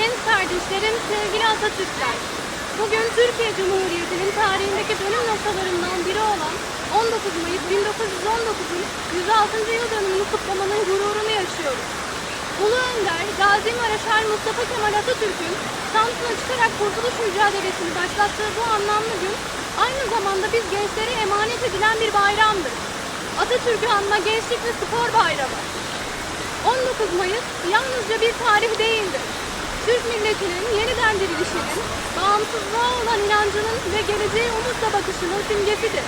genç kardeşlerim, sevgili Atatürkler. Bugün Türkiye Cumhuriyeti'nin tarihindeki dönüm noktalarından biri olan 19 Mayıs 1919'un 106. yıl dönümünü kutlamanın gururunu yaşıyoruz. Ulu Önder, Gazi Maraşal Mustafa Kemal Atatürk'ün Samsun'a çıkarak kurtuluş mücadelesini başlattığı bu anlamlı gün aynı zamanda biz gençlere emanet edilen bir bayramdır. Atatürk'ü anma gençlik ve spor bayramı. 19 Mayıs yalnızca bir tarih değildir. Milletinin yeniden dirilişinin, bağımsızlığa olan inancının ve geleceğe umutla bakışının simgesidir.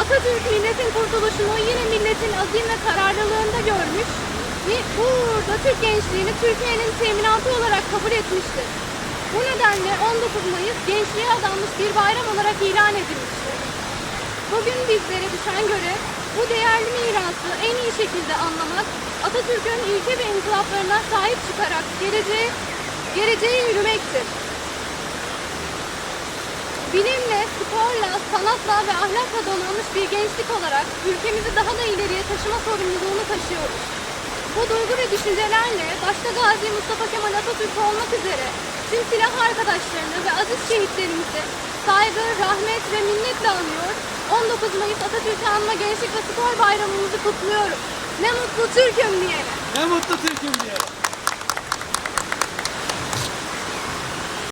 Atatürk milletin kurtuluşunu yine milletin azim ve kararlılığında görmüş bu uğurda Türk gençliğini Türkiye'nin teminatı olarak kabul etmiştir. Bu nedenle 19 Mayıs gençliğe adanmış bir bayram olarak ilan edilmiştir. Bugün bizlere düşen görev bu değerli mirası en iyi şekilde anlamak, Atatürk'ün ilke ve inkılaplarına sahip çıkarak geleceğe, geleceğe yürümektir. Bilimle, sporla, sanatla ve ahlakla donanmış bir gençlik olarak ülkemizi daha da ileriye taşıma sorumluluğunu taşıyoruz. Bu duygu ve düşüncelerle başta Gazi Mustafa Kemal Atatürk olmak üzere tüm silah arkadaşlarını ve aziz şehitlerimizi saygı, rahmet ve minnetle anıyor. 19 Mayıs Atatürk'ü anma Gençlik ve Spor Bayramımızı kutluyorum. Ne mutlu Türk'üm diyene. Ne mutlu Türk'üm diye.